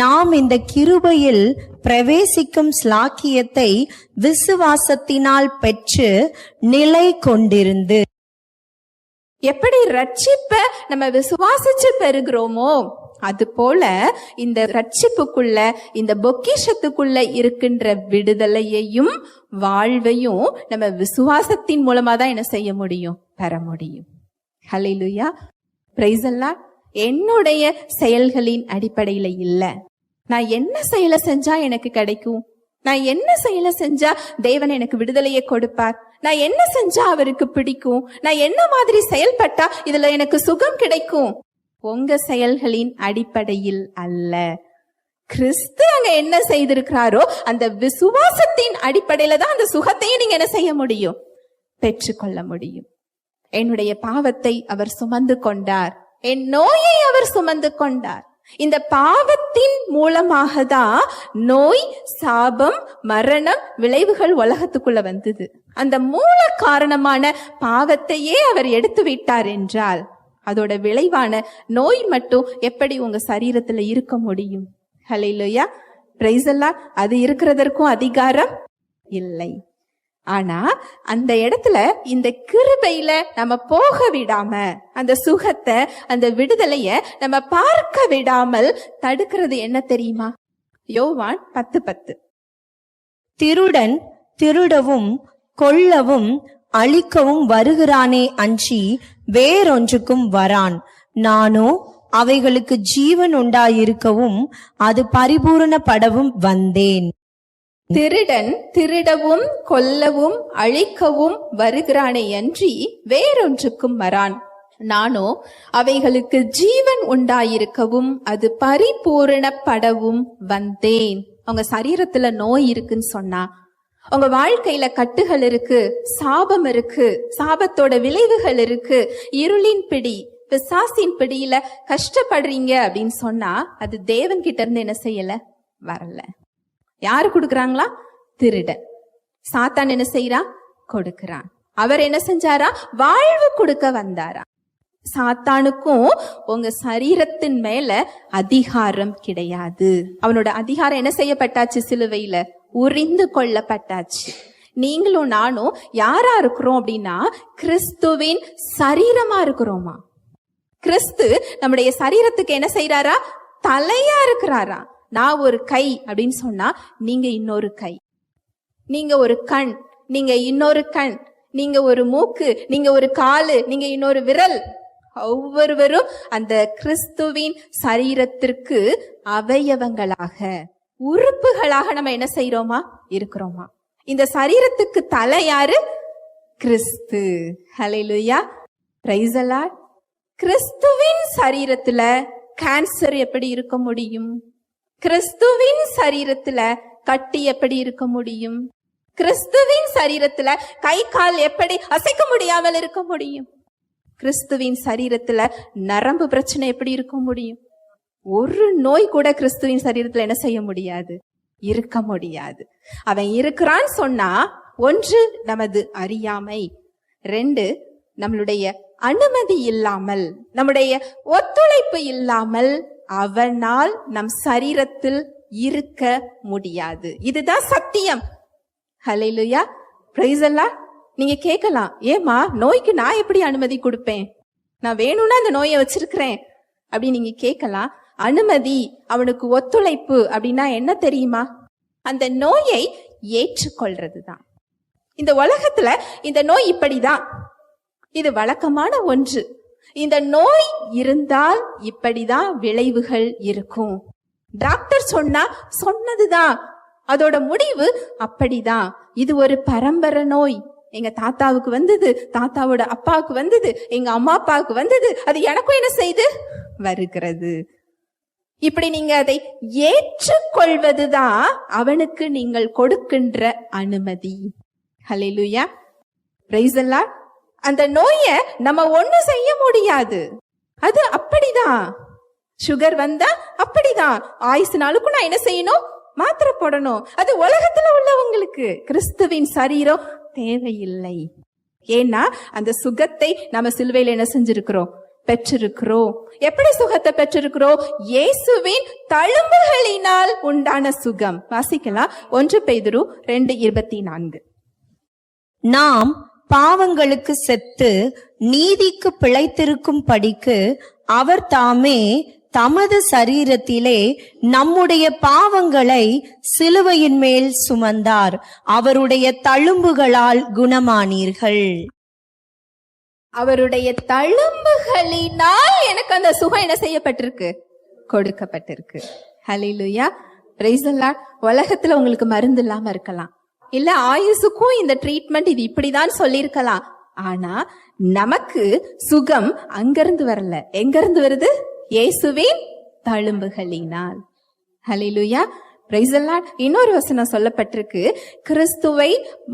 நாம் இந்த கிருபையில் பிரவேசிக்கும் ஸ்லாக்கியத்தை விசுவாசத்தினால் பெற்று நிலை கொண்டிருந்து. எப்படி ரட்சிப்ப நம்ம விசுவாசிச்சு பெறுகிறோமோ அது போல இந்த ரட்சிப்புக்குள்ள இந்த பொக்கிஷத்துக்குள்ள இருக்கின்ற விடுதலையையும் வாழ்வையும் நம்ம விசுவாசத்தின் மூலமா தான் என்ன செய்ய முடியும்? பெற முடியும். ஹலிலுயா பிரைஸ் எல்லாம் என்னுடைய செயல்களின் அடிப்படையில இல்ல. நான் என்ன செயலை செஞ்சா எனக்கு கிடைக்கும்? நான் என்ன செயலை செஞ்சா தேவன் எனக்கு விடுதலையை கொடுப்பார்? நான் என்ன செஞ்சா அவருக்கு பிடிக்கும்? நான் என்ன மாதிரி செயல்பட்டா இதுல எனக்கு சுகம் கிடைக்கும்? உங்க செயல்களின் அடிப்படையில் அல்ல. கிறிஸ்து அங்க என்ன செய்திருக்கிறாரோ அந்த விசுவாசத்தின் அடிப்படையில தான் அந்த சுகத்தையும் நீங்க என்ன செய்ய முடியும்? பெற்றுக்கொள்ள முடியும். என்னுடைய பாவத்தை அவர் சுமந்து கொண்டார். என் நோயை அவர் சுமந்து கொண்டார். இந்த பாவத்தின் மூலமாக தான் நோய் சாபம் மரணம் விளைவுகள் உலகத்துக்குள்ள வந்தது. அந்த மூல காரணமான பாவத்தையே அவர் எடுத்து விட்டார் என்றால் அதோட விளைவான நோய் மட்டும் எப்படி உங்க சரீரத்துல இருக்க முடியும்? ஹலையிலோயா பிரைசல்லா அது இருக்கிறதற்கும் அதிகாரம் இல்லை. ஆனா அந்த இடத்துல இந்த கிருபையில நம்ம போக விடாம அந்த சுகத்தை அந்த விடுதலைய நம்ம பார்க்க விடாமல் தடுக்கிறது என்ன தெரியுமா? யோவான் பத்து பத்து. திருடன் திருடவும் கொல்லவும் அழிக்கவும் வருகிறானே அஞ்சி வேறொன்றுக்கும் வரான். நானோ அவைகளுக்கு ஜீவன் உண்டாயிருக்கவும் அது பரிபூரணப்படவும் வந்தேன். திருடன் திருடவும் கொல்லவும் அழிக்கவும் வருகிறானே அன்றி வேறொன்றுக்கும் வரான் நானோ அவைகளுக்கு ஜீவன் உண்டாயிருக்கவும் அது பரிபூரணப்படவும் வந்தேன். அவங்க சரீரத்துல நோய் இருக்குன்னு சொன்னா உங்க வாழ்க்கையில கட்டுகள் இருக்கு சாபம் இருக்கு சாபத்தோட விளைவுகள் இருக்கு இருளின் பிடி பிசாசின் பிடியில கஷ்டப்படுறீங்க அப்படின்னு சொன்னா அது தேவன் கிட்ட இருந்து என்ன செய்யல? வரல. யாரு கொடுக்குறாங்களா? திருடன். சாத்தான் என்ன செய்யறா கொடுக்கிறான். அவர் என்ன செஞ்சாரா? வாழ்வு கொடுக்க வந்தாரா. சாத்தானுக்கும் உங்க சரீரத்தின் மேல அதிகாரம் கிடையாது. அவனோட அதிகாரம் என்ன செய்யப்பட்டாச்சு? சிலுவையில உறிந்து கொள்ளப்பட்டாச்சு. நீங்களும் நானும் யாரா இருக்கிறோம் அப்படின்னா கிறிஸ்துவின் சரீரமா இருக்கிறோமா? கிறிஸ்து நம்முடைய சரீரத்துக்கு என்ன செய்யறாரா தலையா இருக்கிறாரா? நான் ஒரு கை அப்படின்னு சொன்னா நீங்க இன்னொரு கை. நீங்க ஒரு கண் நீங்க இன்னொரு கண். நீங்க ஒரு மூக்கு நீங்க ஒரு காலு நீங்க இன்னொரு விரல். ஒவ்வொருவரும் அந்த கிறிஸ்துவின் சரீரத்திற்கு அவயவங்களாக உறுப்புகளாக நம்ம என்ன செய்யறோமா இருக்கிறோமா. இந்த சரீரத்துக்கு தலை யாரு? கிறிஸ்து. ஹalleluya பிரைஸ் கிறிஸ்துவின் சரீரத்துல கேன்சர் எப்படி இருக்க முடியும்? கிறிஸ்துவின் சரீரத்துல கட்டி எப்படி இருக்க முடியும்? கிறிஸ்துவின் சரீரத்துல கை கால் எப்படி அசைக்க முடியாமல் இருக்க முடியும்? கிறிஸ்துவின் சரீரத்துல நரம்பு பிரச்சனை எப்படி இருக்க முடியும்? ஒரு நோய் கூட கிறிஸ்துவின் சரீரத்துல என்ன செய்ய முடியாது? இருக்க முடியாது. அவன் இருக்கிறான்னு சொன்னா ஒன்று நமது அறியாமை. ரெண்டு நம்மளுடைய அனுமதி இல்லாமல் நம்முடைய ஒத்துழைப்பு இல்லாமல் அவனால் நம் சரீரத்தில் இருக்க முடியாது. இதுதான் சத்தியம். ஹalleluya பிரைஸ் எல்லாம் நீங்க கேட்கலாம் ஏமா நோய்க்கு நான் எப்படி அனுமதி கொடுப்பேன்? நான் வேணும்னா அந்த நோயை வச்சிருக்கிறேன். அப்படி நீங்க கேட்கலாம் அனுமதி அவனுக்கு ஒத்துழைப்பு அப்படின்னா என்ன தெரியுமா? அந்த நோயை ஏற்றுக்கொள்றது தான் இந்த உலகத்துல இந்த நோய் இப்படிதான். இது வழக்கமான ஒன்று. இந்த நோய் இருந்தால் இப்படிதான் விளைவுகள் இருக்கும். டாக்டர் சொன்னா சொன்னதுதான். அதோட முடிவு அப்படிதான். இது ஒரு பரம்பரை நோய். எங்க தாத்தாவுக்கு வந்தது தாத்தாவோட அப்பாவுக்கு வந்தது எங்க அம்மா அப்பாவுக்கு வந்தது அது எனக்கும் என்ன செய்து? வருகிறது. இப்படி நீங்க அதை ஏற்றுக்கொள்வதுதான் அவனுக்கு நீங்கள் கொடுக்கின்ற அனுமதி. ஹalleluya. லூயா the அந்த நோய நம்ம ஒண்ணு செய்ய முடியாது. அது அப்படிதான். சுகர் வந்தா அப்படிதான். ஆயுசு நாளுக்கும் நான் என்ன செய்யணும்? மாத்திரை போடணும். அது உலகத்துல உள்ளவங்களுக்கு. கிறிஸ்துவின் சரீரம் தேவையில்லை. ஏன்னா அந்த சுகத்தை நம்ம சிலுவையில என்ன செஞ்சிருக்கிறோம்? பெற்றிருக்கிறோம். எப்படி சுகத்தை பெற்றிருக்கிறோம்? இயேசுவின் தழும்புகளினால் உண்டான சுகம். வாசிக்கலாம். ஒன்று பெய்தரு ரெண்டு இருபத்தி நான்கு. நாம் பாவங்களுக்கு செத்து நீதிக்கு பிழைத்திருக்கும் படிக்கு அவர் தாமே தமது சரீரத்திலே நம்முடைய பாவங்களை சிலுவையின் மேல் சுமந்தார். அவருடைய தழும்புகளால் குணமானீர்கள். அவருடைய தழும்புகளினால் எனக்கு அந்த சுகம் என்ன செய்யப்பட்டிருக்கு? கொடுக்கப்பட்டிருக்கு. ஹலிலுயா பிரைசல்லா உலகத்துல உங்களுக்கு மருந்து இல்லாம இருக்கலாம். இல்ல ஆயுசுக்கும் இந்த ட்ரீட்மெண்ட் இது இப்படிதான் சொல்லியிருக்கலாம். ஆனா நமக்கு சுகம் அங்கிருந்து வரல. எங்கிருந்து வருது? இயேசுவின் தழும்புகளினால். ஹலிலுயா பிரைசல்லாட் இன்னொரு வசனம் சொல்லப்பட்டிருக்கு. கிறிஸ்துவை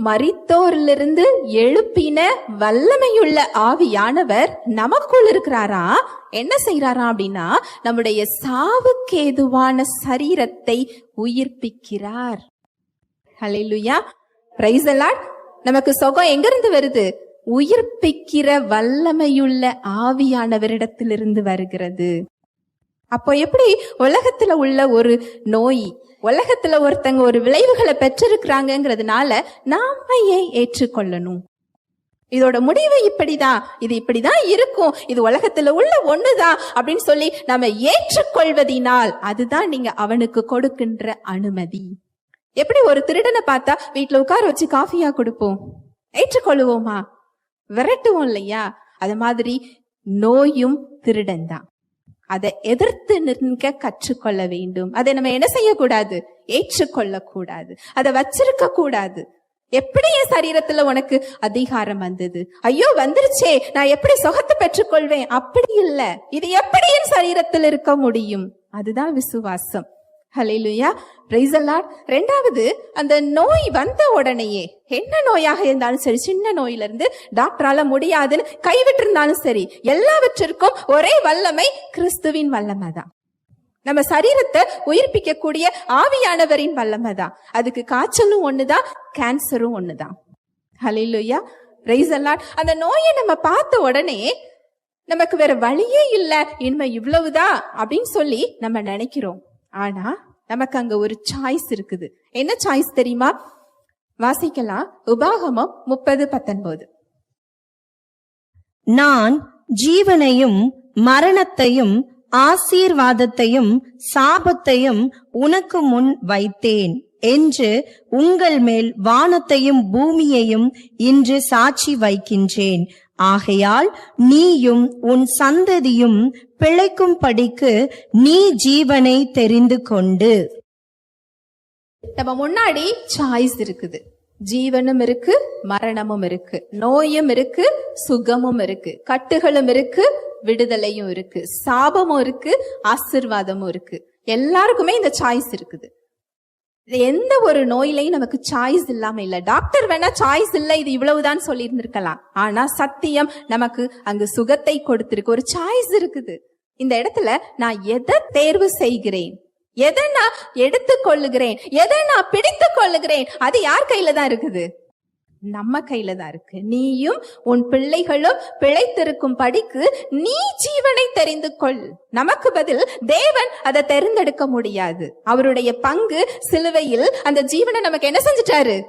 மரித்தோரிலிருந்து எழுப்பின வல்லமையுள்ள ஆவியானவர் நமக்குள் இருக்கிறாரா? என்ன செய்யறாரா அப்படின்னா நம்முடைய சாவுக்கேதுவான சரீரத்தை உயிர்ப்பிக்கிறார். ஹalleluya பிரைஸ் அலாட் நமக்கு சுகம் எங்கிருந்து வருது? உயிர்ப்பிக்கிற வல்லமையுள்ள ஆவியானவரிடத்திலிருந்து வருகிறது. அப்போ எப்படி உலகத்துல உள்ள ஒரு நோய் உலகத்துல ஒருத்தங்க ஒரு விளைவுகளை பெற்றிருக்கிறாங்கிறதுனால நாம ஏன் ஏற்றுக்கொள்ளணும்? இதோட முடிவு இப்படிதான் இது இப்படிதான் இருக்கும் இது உலகத்துல உள்ள ஒண்ணுதான் அப்படின்னு சொல்லி நம்ம ஏற்றுக்கொள்வதினால் அதுதான் நீங்க அவனுக்கு கொடுக்கின்ற அனுமதி. எப்படி ஒரு திருடனை பார்த்தா வீட்டுல உட்கார வச்சு காஃபியா கொடுப்போம்? ஏற்றுக்கொள்ளுவோமா விரட்டுவோம் இல்லையா? அது மாதிரி நோயும் திருடன் தான் அதை எதிர்த்து நிற்க கற்றுக்கொள்ள வேண்டும். அதை நம்ம என்ன செய்யக்கூடாது? ஏற்றுக்கொள்ள கூடாது அதை வச்சிருக்க கூடாது எப்படி என் சரீரத்துல உனக்கு அதிகாரம் வந்தது? ஐயோ வந்துருச்சே. நான் எப்படி சுகத்தை பெற்றுக்கொள்வேன்? அப்படி இல்ல. இது எப்படி என் சரீரத்தில் இருக்க முடியும்? அதுதான் விசுவாசம். ஹalleluya praise the ரெண்டாவது அந்த நோய் வந்த உடனேயே என்ன நோயாக இருந்தாலும் சரி சின்ன நோயிலிருந்து டாக்டரால முடியாதுன்னு கைவிட்டிருந்தாலும் சரி எல்லாவற்றிற்கும் ஒரே வல்லமை கிறிஸ்துவின் வல்லமை தான் நம்ம சரீரத்தை உயிர்ப்பிக்க கூடிய ஆவியானவரின் வல்லமை தான் அதுக்கு காய்ச்சலும் ஒண்ணுதான் கேன்சரும் ஒண்ணுதான். ஹalleluya praise the அந்த நோயை நம்ம பார்த்த உடனே நமக்கு வேற வழியே இல்லை இனிமே இவ்வளவுதான் அப்படின்னு சொல்லி நம்ம நினைக்கிறோம். ஆனா நமக்கு அங்க ஒரு சாய்ஸ் இருக்குது. என்ன சாய்ஸ் தெரியுமா? வாசிக்கலாம். உபாகமம் முப்பது பத்தொன்பது. நான் ஜீவனையும் மரணத்தையும் ஆசீர்வாதத்தையும் சாபத்தையும் உனக்கு முன் வைத்தேன் என்று உங்கள் மேல் வானத்தையும் பூமியையும் இன்று சாட்சி வைக்கின்றேன். ஆகையால் நீயும் உன் சந்ததியும் பிழைக்கும்படிக்கு நீ ஜீவனை தெரிந்து கொண்டு. நம்ம முன்னாடி சாய்ஸ் இருக்குது. ஜீவனும் இருக்கு மரணமும் இருக்கு. நோயும் இருக்கு சுகமும் இருக்கு. கட்டுகளும் இருக்கு விடுதலையும் இருக்கு. சாபமும் இருக்கு ஆசிர்வாதமும் இருக்கு. எல்லாருக்குமே இந்த சாய்ஸ் இருக்குது. எந்த ஒரு நோயிலையும் நமக்கு சாய்ஸ் இல்லாம இல்லை. டாக்டர் வேணா சாய்ஸ் இல்லை இது இவ்வளவுதான் சொல்லியிருந்திருக்கலாம். ஆனா சத்தியம் நமக்கு அங்கு சுகத்தை கொடுத்திருக்கு. ஒரு சாய்ஸ் இருக்குது. இந்த இடத்துல நான் எதை தேர்வு செய்கிறேன்? எதை நான் எடுத்துக்கொள்ளுகிறேன்? எதை நான் பிடித்துக் கொள்ளுகிறேன் அது யார் கையில தான் இருக்குது? நம்ம கையில தான் இருக்கு. நீயும் உன் பிள்ளைகளும் பிழைத்திருக்கும் படிக்கு நீ ஜீவனை தெரிந்து கொள். நமக்கு பதில் தேவன் அதை தெரிந்தெடுக்க முடியாது. அவருடைய பங்கு சிலுவையில் அந்த ஜீவனை நமக்கு என்ன செஞ்சிட்டாரு?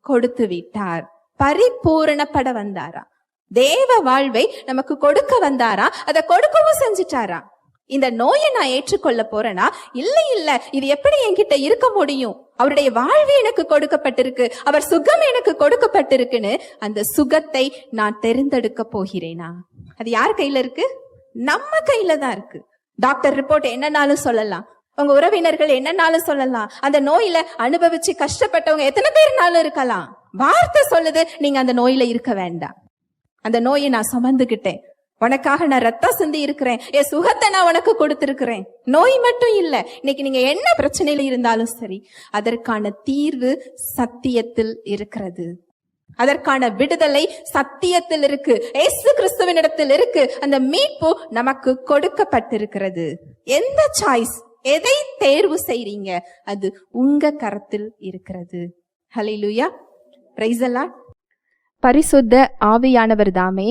கொடுத்து விட்டார். பரிபூரணப்பட வந்தாரா தேவ வாழ்வை நமக்கு கொடுக்க வந்தாரா அதை கொடுக்கவும் செஞ்சிட்டாரா இந்த நோயை நான் ஏற்றுக்கொள்ள போறேனா? இல்லை இல்ல. இது எப்படி என்கிட்ட இருக்க முடியும்? அவருடைய வாழ்வு எனக்கு கொடுக்கப்பட்டிருக்கு. அவர் சுகம் எனக்கு கொடுக்கப்பட்டிருக்குன்னு அந்த சுகத்தை நான் தெரிந்தெடுக்க போகிறேனா? அது யார் கையில இருக்கு? நம்ம கையில தான் இருக்கு. டாக்டர் ரிப்போர்ட் என்னன்னாலும் சொல்லலாம். உங்க உறவினர்கள் என்னன்னாலும் சொல்லலாம். அந்த நோயில அனுபவிச்சு கஷ்டப்பட்டவங்க எத்தனை பேர்னாலும் இருக்கலாம். வார்த்தை சொல்லுது நீங்க அந்த நோயில இருக்க வேண்டாம். அந்த நோயை நான் சுமந்துகிட்டேன். உனக்காக நான் ரத்தம் சிந்தி இருக்கிறேன். என் சுகத்தை நான் உனக்கு கொடுத்திருக்கிறேன். நோய் மட்டும் இல்லை. இன்னைக்கு நீங்க என்ன பிரச்சனையில இருந்தாலும் சரி அதற்கான தீர்வு சத்தியத்தில் இருக்கிறது. அதற்கான விடுதலை சத்தியத்தில் இருக்கு. ஏசு கிறிஸ்துவனிடத்தில் இருக்கு. அந்த மீட்பு நமக்கு கொடுக்கப்பட்டிருக்கிறது. எந்த சாய்ஸ் எதை தேர்வு செய்றீங்க? அது உங்க கரத்தில் இருக்கிறது. ஹலிலுயா பிரைஸ் எல்லாம் பரிசுத்த ஆவியானவர் தாமே